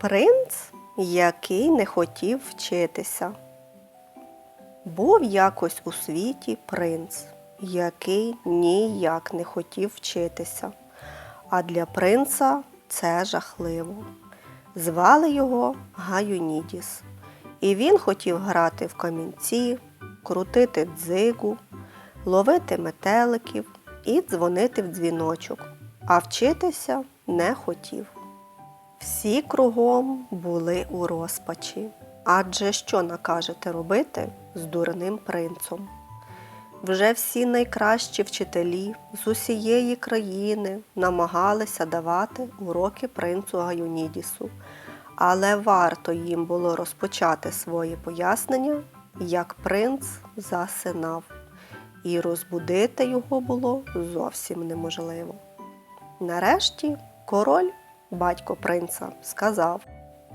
Принц, який не хотів вчитися. Був якось у світі принц, який ніяк не хотів вчитися. А для принца це жахливо. Звали його Гаюнідіс. І він хотів грати в камінці, крутити дзигу, ловити метеликів і дзвонити в дзвіночок, а вчитися не хотів. Всі кругом були у розпачі. Адже що накажете робити з дурним принцом? Вже всі найкращі вчителі з усієї країни намагалися давати уроки принцу Гаюнідісу, але варто їм було розпочати своє пояснення, як принц засинав, і розбудити його було зовсім неможливо. Нарешті король, батько принца, сказав: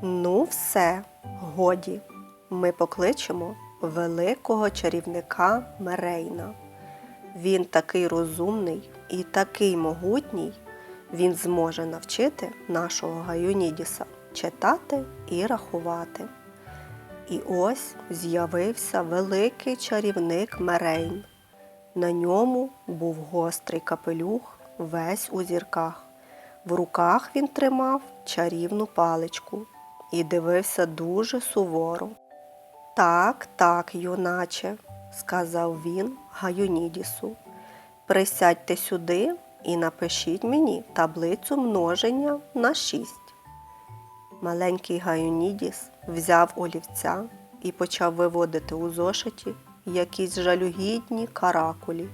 Ну, все, годі, ми покличемо великого чарівника Мерейна. Він такий розумний і такий могутній, він зможе навчити нашого Гаюнідіса читати і рахувати. І ось з'явився великий чарівник Мерейн. На ньому був гострий капелюх, весь у зірках. В руках він тримав чарівну паличку і дивився дуже суворо. Так, так, юначе, сказав він Гаюнідісу. Присядьте сюди і напишіть мені таблицю множення на шість. Маленький Гаюнідіс взяв олівця і почав виводити у зошиті якісь жалюгідні каракулі.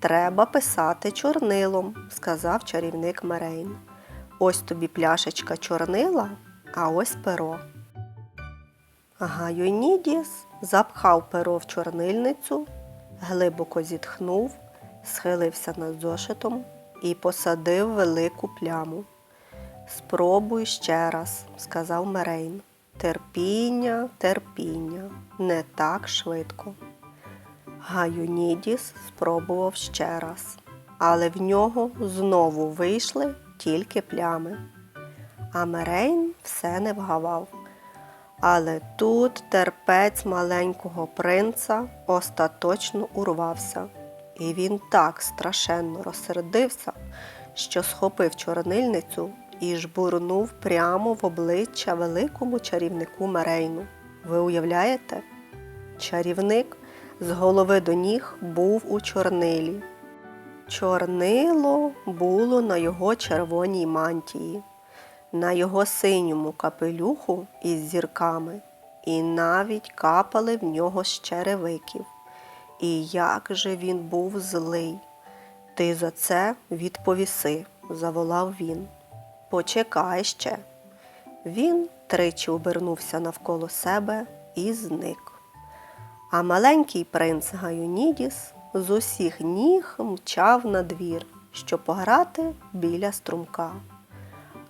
Треба писати чорнилом, сказав чарівник Мерейн. Ось тобі пляшечка чорнила, а ось перо. Гайонідіс запхав перо в чорнильницю, глибоко зітхнув, схилився над зошитом і посадив велику пляму. Спробуй ще раз, сказав Мерейн. Терпіння, терпіння, не так швидко. Гаюнідіс спробував ще раз, але в нього знову вийшли тільки плями. А Мерейн все не вгавав. Але тут терпець маленького принца остаточно урвався, і він так страшенно розсердився, що схопив чорнильницю і жбурнув прямо в обличчя великому чарівнику Мерейну. Ви уявляєте? Чарівник з голови до ніг був у чорнилі. Чорнило було на його червоній мантії, на його синьому капелюху із зірками, і навіть капали в нього з черевиків. І як же він був злий. Ти за це відповіси, заволав він. Почекай ще. Він тричі обернувся навколо себе і зник. А маленький принц Гаюнідіс з усіх ніг мчав на двір, щоб пограти біля струмка.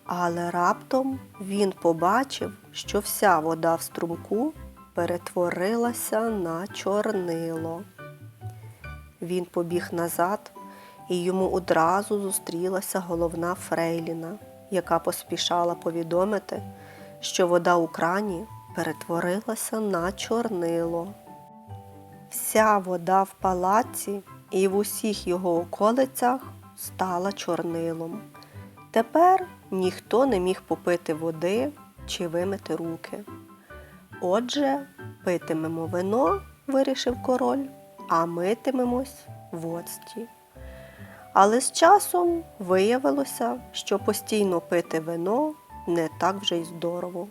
Але раптом він побачив, що вся вода в струмку перетворилася на чорнило. Він побіг назад, і йому одразу зустрілася головна Фрейліна, яка поспішала повідомити, що вода у крані перетворилася на чорнило. Вся вода в палаці і в усіх його околицях стала чорнилом. Тепер ніхто не міг попити води чи вимити руки. Отже, питимемо вино, вирішив король, а митимемось в оцті. Але з часом виявилося, що постійно пити вино не так вже й здорово.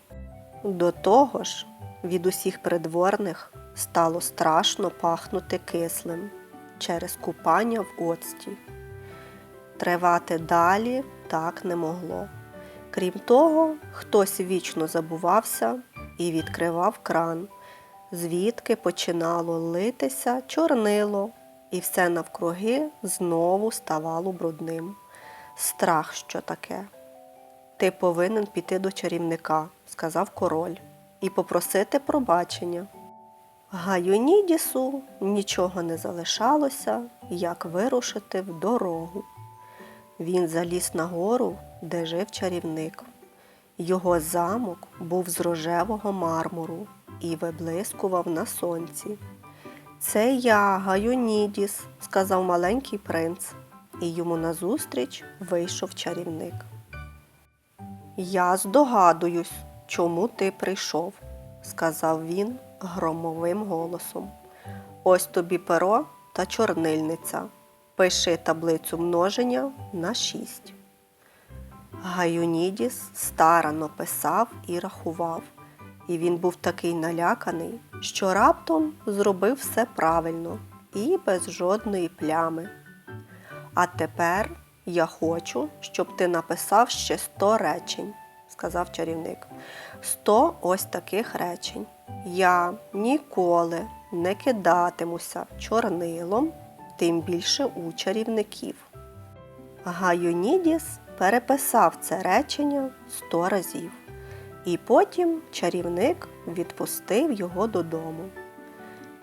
До того ж, від усіх придворних стало страшно пахнути кислим через купання в оцті. Тривати далі так не могло. Крім того, хтось вічно забувався і відкривав кран, звідки починало литися чорнило, і все навкруги знову ставало брудним. Страх, що таке. Ти повинен піти до чарівника, сказав король, і попросити пробачення. Гаюнідісу нічого не залишалося, як вирушити в дорогу. Він заліз на гору, де жив чарівник, Його замок був з рожевого мармуру і виблискував на сонці. Це я, Гаюнідіс, сказав маленький принц, і йому назустріч вийшов чарівник. Я здогадуюсь, чому ти прийшов, сказав він громовим голосом. Ось тобі перо та чорнильниця. Пиши таблицю множення на шість. Гаюнідіс старано писав і рахував, і він був такий наляканий, що раптом зробив все правильно і без жодної плями. А тепер я хочу, щоб ти написав ще сто речень, сказав чарівник. Сто ось таких речень. Я ніколи не кидатимуся чорнилом, тим більше у чарівників. Гайонідіс переписав це речення сто разів, і потім чарівник відпустив його додому.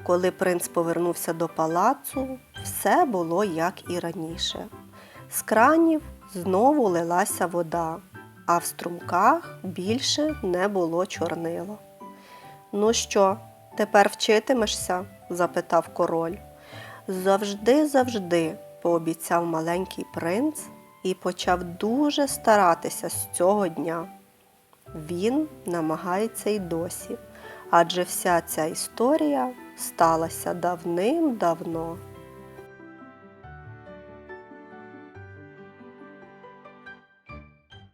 Коли принц повернувся до палацу, все було як і раніше. З кранів знову лилася вода, а в струмках більше не було чорнила. Ну що, тепер вчитимешся? запитав король. Завжди, завжди, пообіцяв маленький принц і почав дуже старатися з цього дня. Він намагається й досі, адже вся ця історія сталася давним-давно.